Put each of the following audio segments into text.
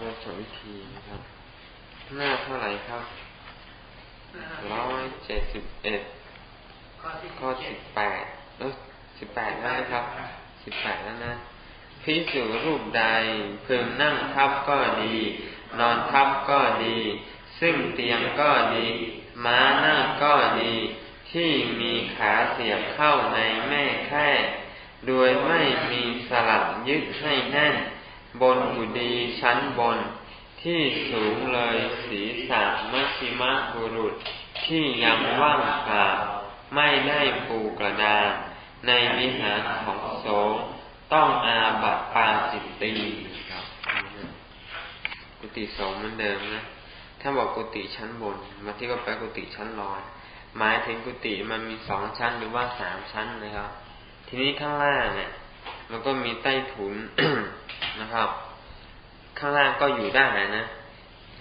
เริ่มสอนวิธีนะครับ หน้าเท่าไหร่ครับร้อยเจ็ดสิบเอ็ดข้อสิบแปดเออสิบแปดแล้วนะครับสิบแปดแล้วนะพิสูรูปใดพึงนั่งทับก็ดี นอนทับก็ดี ซึ่งเตียงก็ดี ม้านั่งก็ดี ที่มีขาเสียบเข้าในแม่แค่โดยไม่มีสลักยึดให้แน่น บนกุดีชั้นบน ที่สูงเลยศีรษะมัชิมะบุรุษ ที่ยังว่างเปล่าไม่ได้ปูกระดานในวิหารของโสงต้องอาบัตปาจิตตีครับ กุฏิสงเหมือนเดิมนะ ถ้าบอกกุฏิชั้นบน มาที่ก็ไปกุฏิชั้นลอยหมายถึงกุฏิมันมีสองชั้นหรือว่าสามชั้นนะครับ ทีนี้ข้างล่างเนี่ย มันก็มีใต้ถุน นะครับ ข้างล่างก็อยู่ได้นะ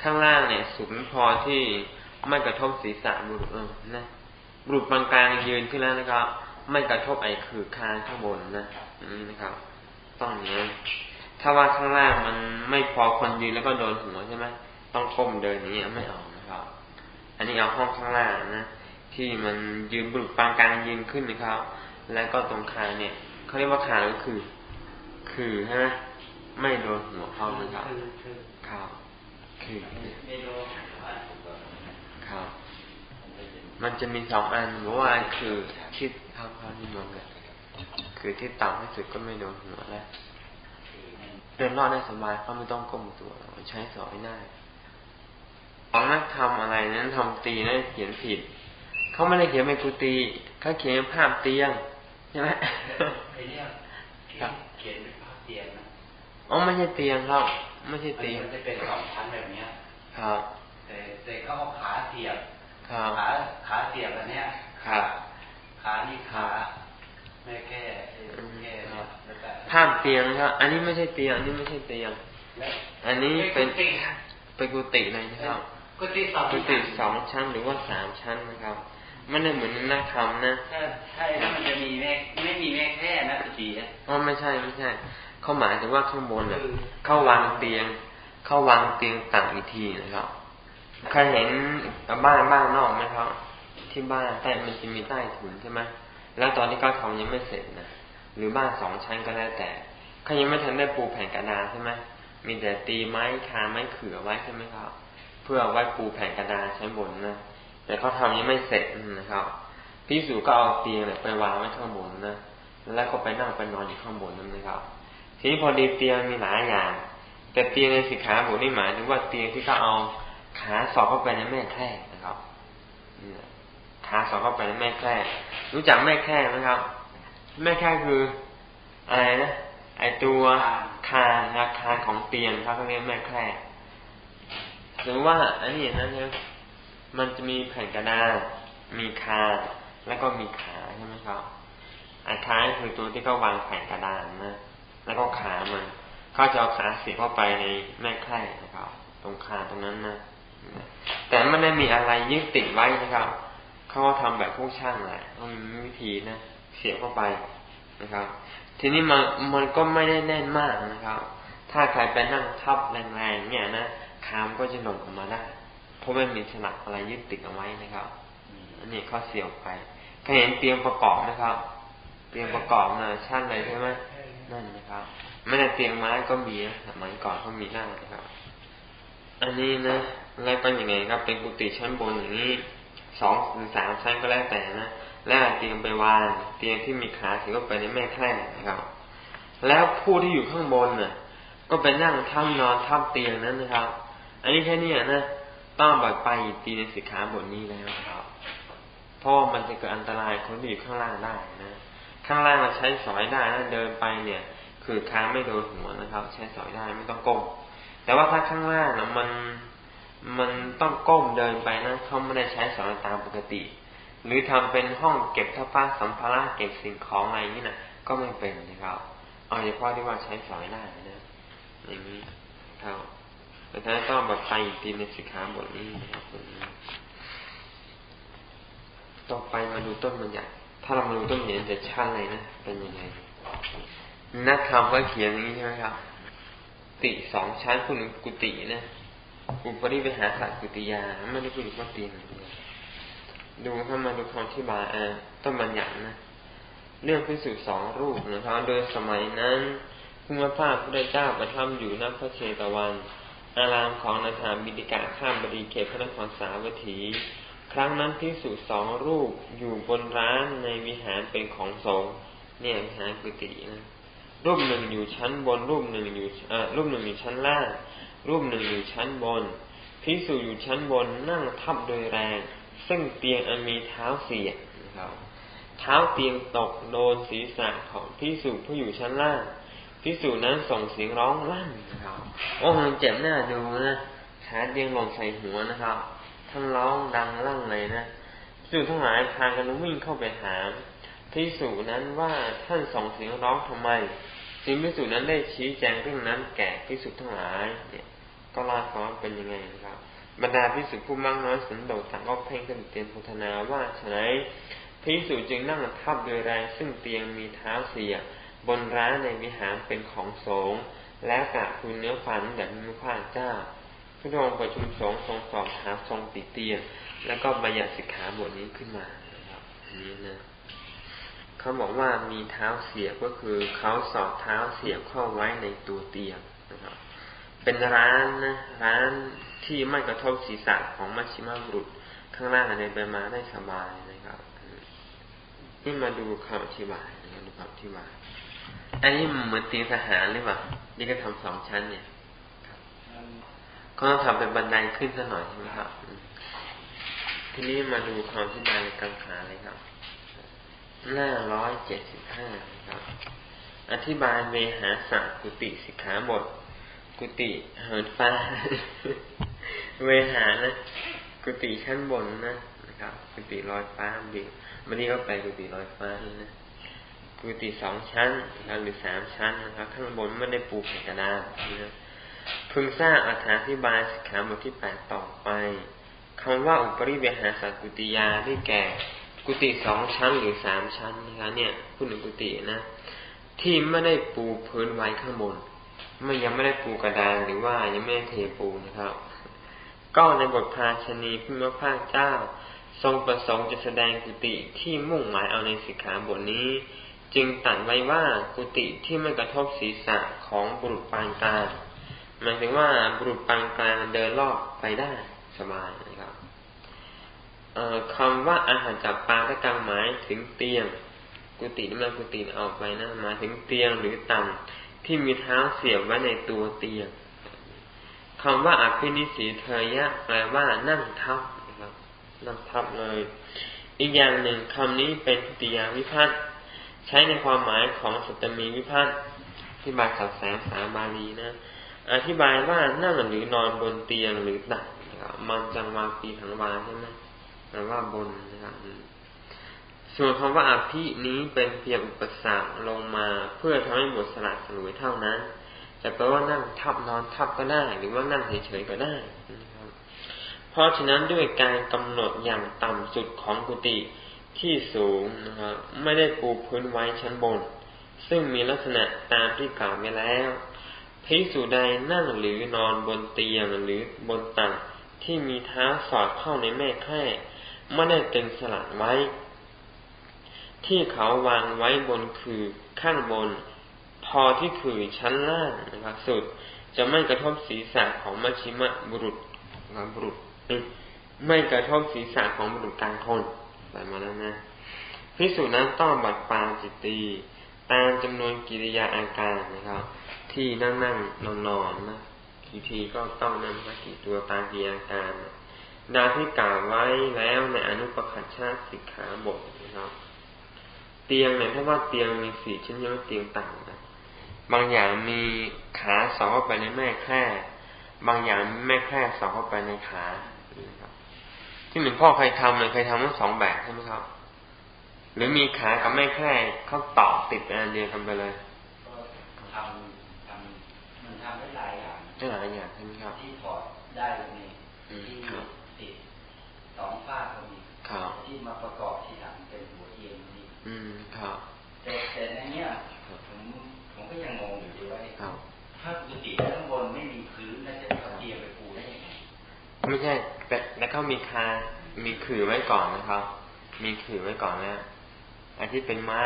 ข้างล่างเนี่ยสูงพอที่ไม่กระทบศีรษะบุรุษนะบุรุษบางกลางยืนขึ้นแล้วนะครับ ไม่กระทบไอ้คือคานข้างบนนะนี่นะครับ ต้องอย่างนี้ถ้าว่าข้างล่างมันไม่พอคนยืนแล้วก็โดนหัวใช่ไหมต้องก้มเดินอย่างนี้ไม่เอานะครับ อันนี้เอาห้องข้างล่างนะที่มันยืนบุรุษปางกลางยืนขึ้นนะครับ แล้วก็ตรงคางเนี่ยเขาเรียกว่าคางก็คือ คือใช่ไหม ไม่โดนหัวเข้านะครับครับคือครับ มันจะมีสองอันเพราะว่าคือที่ข้างข้างที่มองกันคือที่ต่ำที่สุดก็ไม่โดนหัวแล้วเดินรอดได้สบายเขาไม่ต้องก้มตัวใช้สอยได้ของนักทำอะไรนั้นทำตีนั้นเขียนผิดเขาไม่ได้เขียนเป็นกุฏิเขาเขียนภาพเตียงใช่ไหมไอ้เนี่ยครับเขียนเป็นภาพเตียงนะ อ๋อไม่ใช่เตียงครับ ไม่ใช่เตียงมันจะเป็นสองชั้นแบบเนี้ยครับแต่แต่เขาเอาขาเสียบครับขาขาเสียบอันเนี้ยครับขานี่ขาแม่แก้แก้ภาพเตียงครับอันนี้ไม่ใช่เตียง อันนี้ไม่ใช่เตียง อันนี้เป็นเป็นกุฏิเลยนะครับ กุฏิสองกุฏิสองชั้นหรือว่าสามชั้นนะครับไม่ได้เหมือนนักธรรมนะใช่แล้วมันจะมีแม่ไม่มีแม่แค่นะกุฏินะอ๋อไม่ใช่ไม่ใช่ เขาหมายถึงว่าข้างบนเนี่ยเขาวางเตียง เขาวางเตียงต่างอีกทีนะครับใครเห็นบ้านบ้านนอกไหมครับ ที่บ้านใต้มันจะมีใต้ถุนใช่ไหมแล้วตอนที่เขาทำยังไม่เสร็จนะหรือบ้านสองชั้นก็แล้วแต่เขายังไม่ทันได้ปูแผ่นกระดานใช่ไหมมีแต่ตีไม้คาไม้เขือไว้ใช่ไหมครับ เพื่อไว้ปูแผ่นกระดานชั้นบนนะแต่เขาทำยังไม่เสร็จนะครับพิสูจก็เอาเตียงเนี่ยไปวางไว้ข้างบนนะแล้วก็ไปนั่งไปนอนอยู่ข้างบนนั่นนะครับ ทีนี้พอดีเตียงมีหลายอย่าง แต่เตียงในสิขาบทนี่หมายถึงว่าเตียงที่เขาเอาขาสอดเข้าไปในแม่แคร่นะครับขาสอดเข้าไปในแม่แคร่รู้จักแม่แคร่ไหมครับ แม่แคร่คืออะไรนะไอตัวคานอาคารของเตียงเขาเรียกแม่แคร่หรือว่าอันนี้นะเนี่ยมันจะมีแผ่นกระดาษมีคาแล้วก็มีขาใช่ไหมครับอาคาคือตัวที่เขาวางแผ่นกระดาษนะ แล้วก็ขามันเขาจะเอาขาเสียบเข้าไปในแม่แคร่นะครับ ตรงขาตรงนั้นนะแต่ไม่ได้มีอะไรยึดติดไว้นะครับเขาก็ทำแบบพวกช่างแหละต้องมีวิธีนะเสียบเข้าไปนะครับ ทีนี้มันมันก็ไม่ได้แน่นมากนะครับ ถ้าใครไปนั่งทับแรงๆเนี่ยนะขามก็จะหล่นออกมาได้เพราะไม่มีสลักอะไรยึดติดเอาไว้นะครับอันนี้เขาเสียบไปเคยเห็นเตียงประกอบไหมครับ เตียงประกอบนะชั้นเลยใช่ไหม นั่นนะครับไม่เตียงไม้ก็มีนะสมัยก่อนเขามีนั่งนะครับ อันนี้นะแล้วก็ยังไงครับ เป็นกุฏิชั้นบนอย่างนี้สองหรือสามชั้นก็แล้วแต่นะแล้วเตียงไปวางเตียงที่มีขาถือว่าไปในแม่แคร่นะครับ แล้วผู้ที่อยู่ข้างบนน่ะ ก็ไปนั่งทับนอนทับเตียงนั้นนะครับ อันนี้แค่นี้นะต้องบัดไปตีในสิกขาบทนี้แล้วครับเพราะมันจะเกิดอันตรายคนที่อยู่ข้างล่างได้นะ ข้างล่างเราใช้สอยได้นะเดินไปเนี่ย คือค้างไม่โดนหัวนะครับ ใช้สอยได้ไม่ต้องก้ม แต่ว่าถ้าข้างล่างนะมันมันต้องก้มเดินไปนะเขาไม่ได้ใช้สอยตามปกติ หรือทำเป็นห้องเก็บท้าฟ้าสัมภาระเก็บสิ่งของอะไรอย่างนี้นะก็ไม่เป็นนะครับเอาเฉพาะที่ว่าใช้สอยได้นะอย่างนี้ครับแต่ถ้าต้องแบบไปอีกทีในสิกขาบทนี้นะครับต่อไปมาดูต้นมันใหญ่ ถ้าเรามาดูต้นเหนจะชัดเลยนะ เป็นยังไง นักธรรมก็เขียนอย่างนี้ใช่ไหมครับฏิสองชั้นคุณกุฏินะอุปริวิหาสกุติยาไม่ได้พูดถึงว่าเตียงอย่างเดียวดูเข้ามาดูคำที่บาอ่าต้นบัญญัตินะ เรื่องพิสูจน์สองรูปนะครับ โดยสมัยนั้นพุทธภาพพระเจ้าประทับอยู่ณพระเชตวัน อารามของนาถาบิดิกาข้ามบดีเขตพระนครสาวัตถี ครั้งนั้นพิสูจสองรูปอยู่บนร้านในวิหารเป็นของสงฆ์เนี่ยวิหารกุฏินะรูปหนึ่งอยู่ชั้นบน รูปหนึ่งอยู่อ่ารูปหนึ่งอยู่ชั้นล่าง รูปหนึ่งอยู่ชั้นบนพิสูจน์อยู่ชั้นบนนั่งทับโดยแรง ซึ่งเตียงอันมีเท้าเสียนะครับเท้าเตียงตกโดนศีรษะของพิสูจผู้อยู่ชั้นล่างพิสูจนั้นส่งเสียงร้องลั่นนะครับโอ้มันเจ็บหน้าดูนะขาเตียงหล่นใส่หัวนะครับ ท่านร้องดังลั่นเลยนะพิสูจทั้งหลายพากันวิ่งเข้าไปถามพิสูจนั้นว่าท่านส่งเสียงร้องทำไมจึงพิสูจนั้นได้ชี้แจงเรื่องนั้นแก่พิสูจทั้งหลาย เนี่ย ก็ล่าฟังว่าเป็นยังไงนะครับ บรรดาพิสุผู้มั่งน้อยสันโดษต่างก็เพ่งขึ้นเตียนพุทนาว่าฉะนั้นพิสุจึงนั่งทับโดยแรงซึ่งเตียงมีเท้าเสีย บนร้านในวิหารเป็นของสงฆ์และกะคุณเนื้อฟันแบบมีพระเจ้า พระองค์ประชุมสงฆ์ทรงสอบถาทรงติเตียน แล้วก็บัญญัติสิกขาบทนี้ขึ้นมานะครับอันนี้นะเขาบอกว่ามีเท้าเสียบก็คือเขาสอดเท้าเสียบเข้าไว้ในตัวเตียงนะครับ เป็นร้านนะร้านที่ไม่กระทบศีรษะของมัชชิมาบุรุษข้างล่างอะไรไปมาได้สบายนะครับนี่มาดูคำอธิบายนะครับดูคำอธิบาย อันนี้เหมือนเตียงทหารหรือเปล่านี่ก็ทำสองชั้นเนี่ย ก็ต้องทำเป็นบันไดขึ้นซะหน่อยใช่ไหมครับ ทีนี้มาดูคำอธิบาในกังขาเลยครับ หน้าร้อยเจ็ดสิบห้าครับ อธิบายเมหาสักุติสิกขาบท กุฏิเหินฟ้า เวหานะ กุฏิชั้นบนนะนะครับ กุฏิลอยฟ้าดีวันนี้ก็ไปกุฏิลอยฟ้านี่นะ กุฏิสองชั้นนะครับหรือสามชั้นนะครับ ข้างบนไม่ได้ปูแผ่นกระดาษนะ พึงทราบอธิบายสิกขาบทที่แปดต่อไปคำว่าอุปริเวหาสักุติยาได้แก่ กุฏิสองชั้นหรือสามชั้นนะครับเนี่ยพูดถึงกุฏินะ ที่ไม่ได้ปูพื้นไว้ข้างบนไม่ยังไม่ได้ปูกระดานหรือว่ายังไม่ได้เทปูนะครับ ก็ในบทภาชนีพิมพระเจ้า ทรงประสงค์จะแสดงกุฏิที่มุ่งหมายเอาในสิกขาบทนี้ จึงตัดไว้ว่ากุฏิที่ไม่กระทบศีรษะของบุรุษปานกลาง หมายถึงว่าบุรุษปานกลางเดินรอบไปได้สบายนะครับคำว่าอาหารจับปลาและกางหมายถึงเตียง กุฏินี่มันกุฏิออกไปนะหมายถึงเตียงหรือตังที่มีเท้าเสียบไว้ในตัวเตียงคำว่าอภินิสีเทยะแปลว่านั่งทับนะครับนั่งทับเลย อีกอย่างหนึ่งคำนี้เป็นพุติยาวิพัฒน์ใช้ในความหมายของสัตมีวิพัฒน์ที่บายสับแสงสาบาลีนะ อธิบายว่านั่งหรือนอนบนเตียงหรือตักนะครับมันจังวาปีถังวาใช่ไหมแปลว่าบนนะครับส่วนคำว่าอภินี้เป็นเพียงอุปสรรคลงมาเพื่อทำให้บทสละสลวยเท่านั้น จะแปลว่านั่งทับนอนทับก็ได้ หรือว่านั่งเฉยๆก็ได้นะครับเพราะฉะนั้นด้วยการกำหนดอย่างต่ำสุดของกุฏิที่สูงนะครับไม่ได้ปูพื้นไว้ชั้นบน ซึ่งมีลักษณะตามที่กล่าวไว้แล้ว พิสูจใดนั่งหรือนอนบนเตียงหรือบนตักที่มีเท้าสอดเข้าในแม่แคร่ไม่ได้ตึงสลัดไว้ ที่เขาวางไว้บนคือข้างบน พอที่คือชั้นล่างนะครับสุด จะไม่กระทบศีรษะของมัชิมะบุรุษนะบุรุษไม่กระทบศีรษะของบุรุษกลางคนไปมาแล้วนะพิสูจนั้นต้องบัดปาจิตตีตามจำนวนกิริยาอาการนะครับ ที่นั่งนั่งนอนนอนนะกี่ทีก็ต้องนั่งสักกี่ตัวตามกิริยาอาการดาที่กล่าวไว้แล้วในอนุปคัชชาสิกขาบทนะครับเตียงเนี่ยถ้าว่าเตียงมีสี่ชิ้นยังไม่เตียงต่างนะบางอย่างมีขาสอดเข้าไปในแม่แค่บางอย่างแม่แค่สอดเข้าไปในขาที่หนึ่งพ่อเคยทำเลยเคยทำทั้งสองแบบใช่ไหมครับ หรือมีขากับแม่แค่เขาต่อติดอันเดียวกันไปเลยทำทำมันทำได้หลายอย่าง ได้หลายอย่างใช่ไหมครับ ที่ถอดได้ก็มีอืมที่ครับติดสองฝ้าก็มีครับที่มาประกอบที่หลังเป็นหัวเทียนนี่อืมครับแต่แต่ในเนี้ยครับผมผมก็ยังงงอยู่ดีว่าครับทถ้าปกติข้างบนไม่มีพื้นแล้วจะเอาเตียงไปปูได้ยังไงไม่ใช่แต่แล้วก็มีคามีขื่อไว้ก่อนนะครับ มีขื่อไว้ก่อนแล้วอันที่เป็นไม้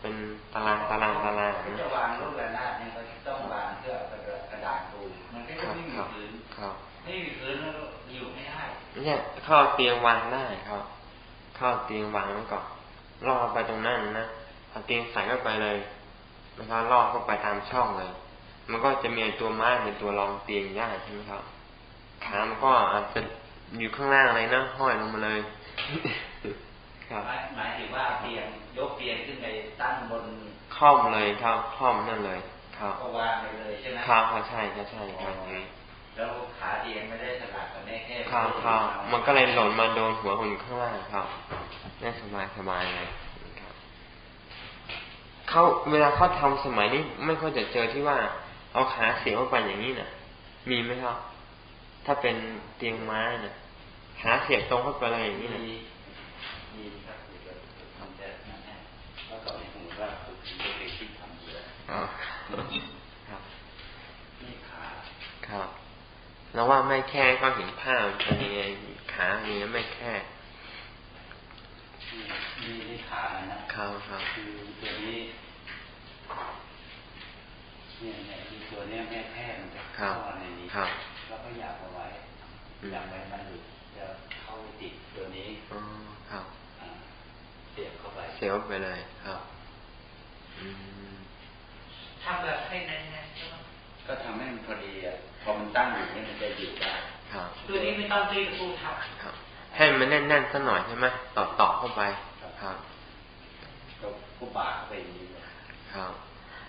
เป็นตารางตารางตารางถ้านะจะวางลูกระนาดเนี่ย เนี่ยเข้าเอาเตียงวางได้ครับ เข้าเอาเตียงวางไว้ก่อนล่อไปตรงนั้นนะเอาเตียงใส่เข้าไปเลยนะครับล่อเข้าไปตามช่องเลย มันก็จะมีไอ้ตัวไม้เป็นตัวรองเตียงได้ใช่ไหมครับขามันก็อาจจะอยู่ข้างล่างอะไรนะห้อยลงมาเลยครับหมายหมายถึงว่าเตียงยกเตียงขึ้นไปตั้งบนคล่อมเลยครับคล่อมนั่นเลย ครับก็วางไปเลยใช่ไหมครับครับใช่ใช่ใช่ครับอย่างนี้ แล้วขาเตียงไม่ได้สลับกันแน่แค่ครับครับมันก็เลยหล่นมาโดนหัวคนอยู่ข้างล่างครับได้สบายสบายเลยครับเขาเวลาเขาทำสมัยนี้ไม่ค่อยจะเจอที่ว่าเอาขาเสียบเข้าไปอย่างนี้น่ะมีไหมครับ ถ้าเป็นเตียงไม้น่ะขาเสียบตรงเข้าไปเลยอย่างนี้น่ะมีมีครับเดี๋ยวทำแต่นั่นแหละแล้วก็สมมติว่าคุณจะไปคิดทำอยู่แล้วอ๋อครับนี่ขาครับ แล้วว่าไม่แค่ก็เห็นภาพเป็นยังไงขามีแล้วไม่แค่นี่นี่ขามันนะครับครับคือตัวนี้เนี่ยเนี่ยคือตัวเนี้ยแม่แค่มันจะครัเข้าบมาในนี้ครับแล้วก็อยากเอาไว้อืมอยากไว้มันหลุดจะเข้าติดตัวนี้อ๋อครับอ่าเสียบเข้าไปเซลล์ไปเลยครับอืมทำแบบให้แน่ ตั้งอยู่เนี่ยมันจะอยู่ได้ครับตัวนี้ไม่ต้องตีตะปูทับครับ ให้มันแน่นๆสักหน่อยใช่ไหมต่อต่อเข้าไปครับก็ก็บากเข้าไปอย่างนี้เลยครับ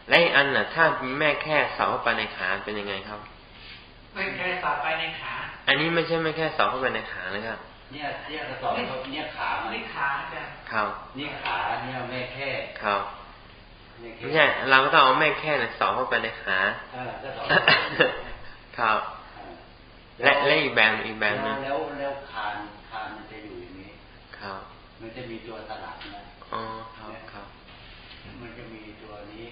และอีกอันน่ะ ถ้าแม่แค่เสาเข้าไปในขาเป็นยังไงครับไม่แค่ต่อไปในขา อันนี้ไม่ใช่ไม่แค่เสาเข้าไปในขานะครับเนี่ยเนี่ยกระสอบเขาเนี่ยขามันไม่ขาจะครับนี่ขาเนี่ยแม่แค่ครับแม่แค่ไม่ใช่เราก็ต้องเอาแม่แค่เนี่ยเสาเข้าไปในขาเออก็สองครับ และและอีกแบบอีกแบบหนึงแล้วแล้วคานคานมันจะอยู่อย่างนี้ครับมันจะมีตัวสลักนะอ๋อครับครับ มันจะมีตัวนี้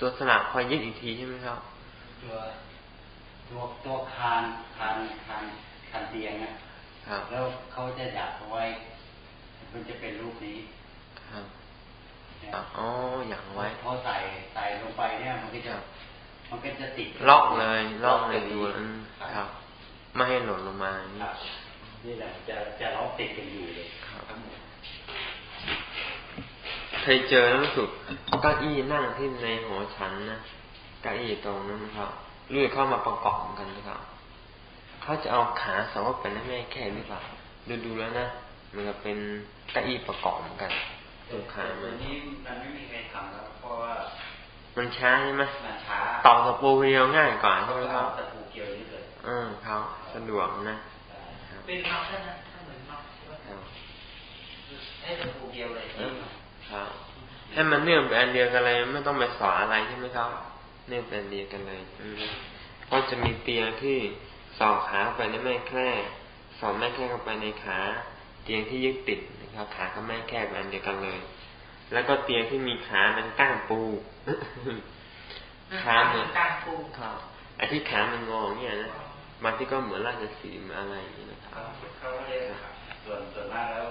ตัวสลักคอยยึดอีกทีใช่ไหมครับ ตัวตัวตัวคานคานคานคานเตียงอะครับแล้วเขาจะดักเอาไว้ มันจะเป็นรูปนี้ครับเนี่ยอ๋ออย่างไว้พอใส่ใส่ลงไปเนี่ยมันก็จะครับมันก็จะติดล็อกเลยล็อกเลยดูอืมครับครับ ไม่ให้หล่นลงมาอย่างนี้ครับนี่แหละจะจะล็อกติดกันอยู่เลยครับทั้งหมดเคยเจอแล้วรู้สึกเก้าอี้นั่งที่ในหอฉันนะเก้าอี้ตรงนั้นนะครับรู้สึกเข้ามาประกอบกันนะครับเขาจะเอาขาสองว่าเป็นแม่แค่หรือเปล่าดูดูๆแล้วนะมันก็เป็นเก้าอี้ประกอบเหมือนกันตัวขาตัมัวนนี้มันไม่มีใครทำแล้วเพราะว่ามันช้าใช่ไหมมันช้าต่อกับโปรเรียวง่ายกว่าใช่ไหมครับตะปูเกี่ยวนี่ เลยเออครับสะดวกนะครับเป็นน็อกเท่านั้นถ้าเหมือนน็อกใช่ไหมครับให้ตะปูเกี่ยวเลยเออครับให้มันเนื่องเป็นอันเดียวกันเลยไม่ต้องไปสอนอะไรใช่ไหมครับ เนื่องเป็นอันเดียวกันเลยอืมก็จะมีเตียงที่สอดขาเข้าไปในแม่แคร่สอดแม่แคร่เข้าไปในขา เตียงที่ยึดติดนะครับขากับแม่แคร่เป็นอันเดียวกันเลย แล้วก็เตียงที่มีขาเป็นก้ามปูขาเหมือนการปูครับไอ้ที่ขามันงอเนี่ยนะ บางที่ก็เหมือนราชสีห์เหมือนอะไรอย่างนี้นะคเขารับเขาเรียกส่วนส่วนมากแล้ว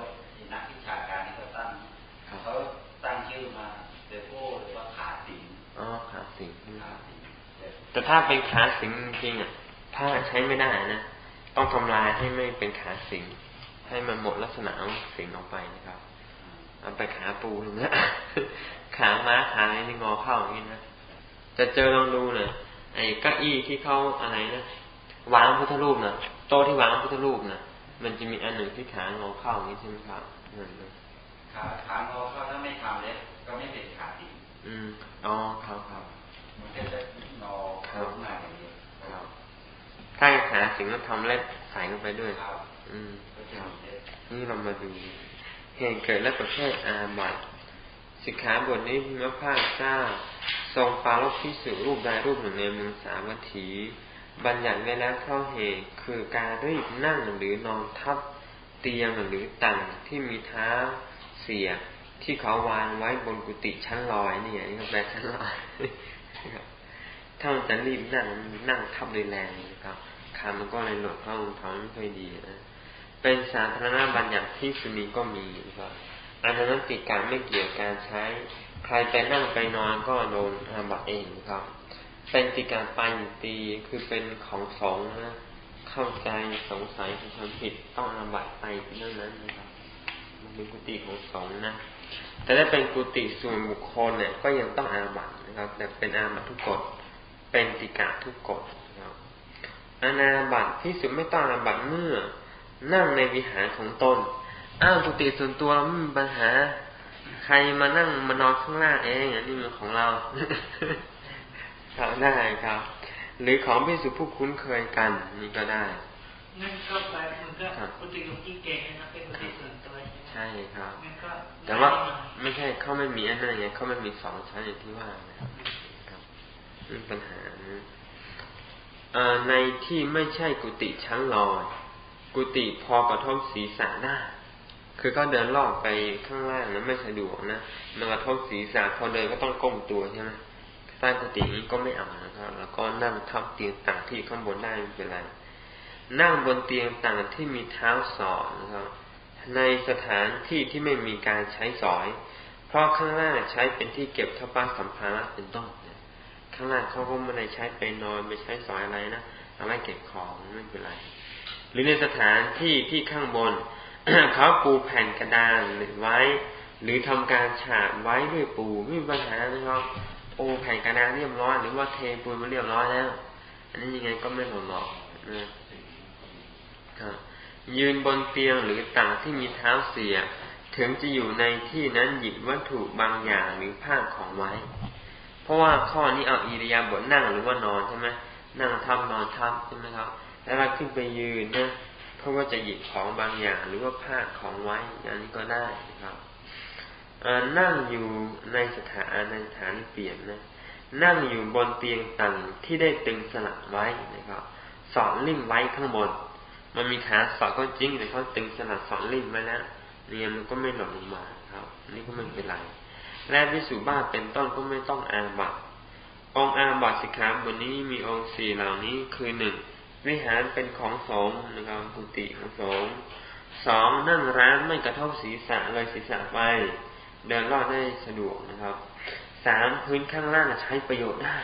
นักวิชาการที่เขาตั้งครับเขาตั้งชื่อมาเดโก้หรือว่าขาสิงอ๋อขาสิงห์นะคขารับสิงแต่ถ้าเป็นขาสิงจริงๆอะถ้าใช้ไม่ได้นะต้องทำลายให้ไม่เป็นขาสิงให้มันหมดลักษณะของสิงออกไปนะครับเอาไปขาปูนะขาม้าขาอะไรนี่งอเข้าอย่างนี้นะจะเจอลองดูนะไอ้เก้าอี้ที่เขาอะไรนะ วางพุทธรูปนะโต๊ะที่วางพุทธรูปนะมันจะมีอันหนึ่งที่ขางอเข้าอย่างนี้ใช่ไหมครับนั่นนะขาขางอเขาถ้าไม่ทำเลยก็ไม่เป็นขาสิงอืมอ๋อครับครับมันก็จะงอครับขึ้นมาอย่างนี้ครับถ้าขาสิงก็ทำเล็บใส่ลงไปด้วยครับอืมก็จะครับมีเล็บนี่เรามาดูเหตุเกิดและประเภทอาบัติสิกขาบทนี้พระพาเจ้าทรงปรารภพิสุรูปใดรูปหนึ่งในเมืองสาวัตถี บัญญัติไว้แล้วเข้าเหตุคือการรีบนั่งหรือนอนทับเตียงหรือตังที่มีเท้าเสียที่เขาวางไว้บนกุฏิชั้นลอยเนี่ยนี่ก็แปลชั้นลอยถ้ามันจะรีบนั่งนั่งทับเลยแรงนะครับขามันก็เลยหลดเข้ารองเท้าไม่ค่อยดีนะเป็นสาธารณบัญญัติที่สุนีก็มีนะครับอันนั้นติการไม่เกี่ยวกับการใช้ ใครไปนั่งไปนอนก็โดนอาบัตเองนะครับ เป็นติการปายิตีคือเป็นของสงนะเข้าใจสงสัยทำผิดต้องอาบัตไปเรื่องนั้นนะครับมันเป็นกุฏิของสงนะแต่ถ้าเป็นกุฏิส่วนบุคคลเนี่ยก็ยังต้องอาบัตนะครับ แต่เป็นอาบัตทุกกฎเป็นติกาทุกกฎนะครับอาณาบัตที่สุดไม่ต้องอาบัตเมื่อนั่งในวิหารของตนอ้าวกุฏิส่วนตัวเราไม่มีปัญหา ใครมานั่งมานอนข้างล่างเองอันนี้มันของเรา ครับได้ครับ หรือของพิสุผู้คุ้นเคยกันนี่ก็ได้งั้นก็ไปมันก็ครับกุฏิหลวงพี่เก่งนะครับเป็นกุฏิส่วนตัวใช่ไหมใช่ครับงั้นก็แต่ว่าไม่ใช่เขาไม่มีอันนั้นไงเขาไม่มีสองชั้นอย่างที่ว่านะครับครับนี่ปัญหานะเอ่อในที่ไม่ใช่กุฏิชั้นลอยกุฏิพอกระทบศีรษะได้คือก็เดินลอดไปข้างล่างนะไม่สะดวกนะมันกระทบศีรษะพอเดินก็ต้องก้มตัวใช่ไหม ใต้กุฏินี้ก็ไม่เอานะครับ แล้วก็นั่งทับเตียงต่างที่ข้างบนได้ไม่เป็นไร นั่งบนเตียงต่างที่มีเท้าสอนนะครับ ในสถานที่ที่ไม่มีการใช้สอย เพราะข้างล่างใช้เป็นที่เก็บทพาสัมภาระเป็นต้นข้างล่างเขาก็ไม่ได้ใช้ไปนอนไม่ใช้สอยอะไรนะเอาไว้เก็บของไม่เป็นไร หรือในสถานที่ที่ข้างบนเขาปูแผ่นกระดานไว้ หรือทำการฉาบไว้ด้วยปูไม่มีปัญหานะครับ ปูแผ่นกระดานเรียบร้อยหรือว่าเทปูนมาเรียบร้อยแล้ว อันนี้ยังไงก็ไม่หล่นหรอกนะครับยืนบนเตียงหรือต่างที่มีเท้าเสีย ถึงจะอยู่ในที่นั้นหยิบวัตถุบางอย่างหรือผ้าของไว้ เพราะว่าข้อนี้เอาอิริยาบถนั่งหรือว่านอนใช่ไหมนั่งทับนอนทับใช่ไหมครับ แล้วเราขึ้นไปยืนนะเพราะว่าจะหยิบของบางอย่างหรือว่าผ้าของไว้อย่างนี้ก็ได้นะครับ นั่งอยู่ในสถานในสถานเปลี่ยนนะ นั่งอยู่บนเตียงต่างที่ได้ตึงสลักไว้นะครับสอนลิ่มไว้ข้างบน มันมีขาสอดก็จริงแต่เขาตึงสลักสอนลิ่มไว้แล้วเนี่ยมันก็ไม่หล่นลงมาครับนี่ก็ไม่เป็นไรและวิสุบ้าเป็นต้นก็ไม่ต้องอาบัตองอาบัตสิกขาบนนี้มีองค์สี่เหล่านี้คือหนึ่งวิหารเป็นของสงฆ์นะครับกุฏิของสงฆ์สองนั่งร้านไม่กระทบศีรษะเลยศีรษะไป เดินรอดได้สะดวกนะครับสามพื้นข้างล่างใช้ประโยชน์ได้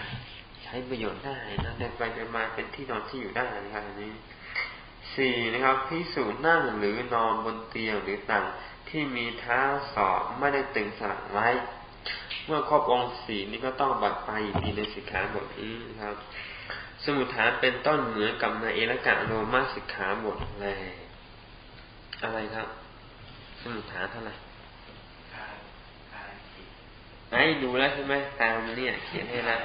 ใช้ประโยชน์ได้นะเดินไปเดินมาเป็นที่นอนที่อยู่ได้นะครับอันนี้สี่นะครับพิสูจน์นั่งหรือนอนบนเตียงหรือต่างที่มีเท้าสอบไม่ได้ตึงสลักไว้ เมื่อครบองค์สี่นี้ก็ต้องบัดไปอีกทีในสิกขาบทนี้นะครับ สมุทฐานเป็นต้นเหมือนกับในเอลกะโรมาสิกขาบทเลยอะไรครับ สมุทฐานเท่าไหร่ ไอ้ดูแล้วใช่ไหมตามเนี่ยเขียนให้แล้ว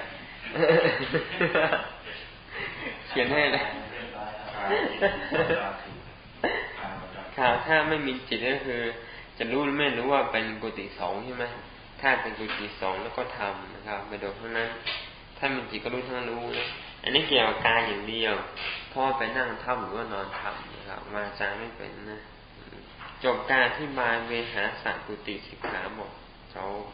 เขียนให้แล้วข่าวถ้าไม่มีจิตก็คือ จะรู้หรือไม่รู้ว่าเป็นกุฏิสองใช่ไหมถ้าเป็นกุฏิสองแล้วก็ทำนะครับไปดูเท่านั้น ถ้ามีจิตก็รู้ทั้งรู้นะอันนี้เกี่ยวกับกายอย่างเดียวพ่อไปนั่งทับหรือว่านอนทับนะครับมาจาไม่เป็นนะจบการที่บายเวหาสัตกุติสิกขามบทจบ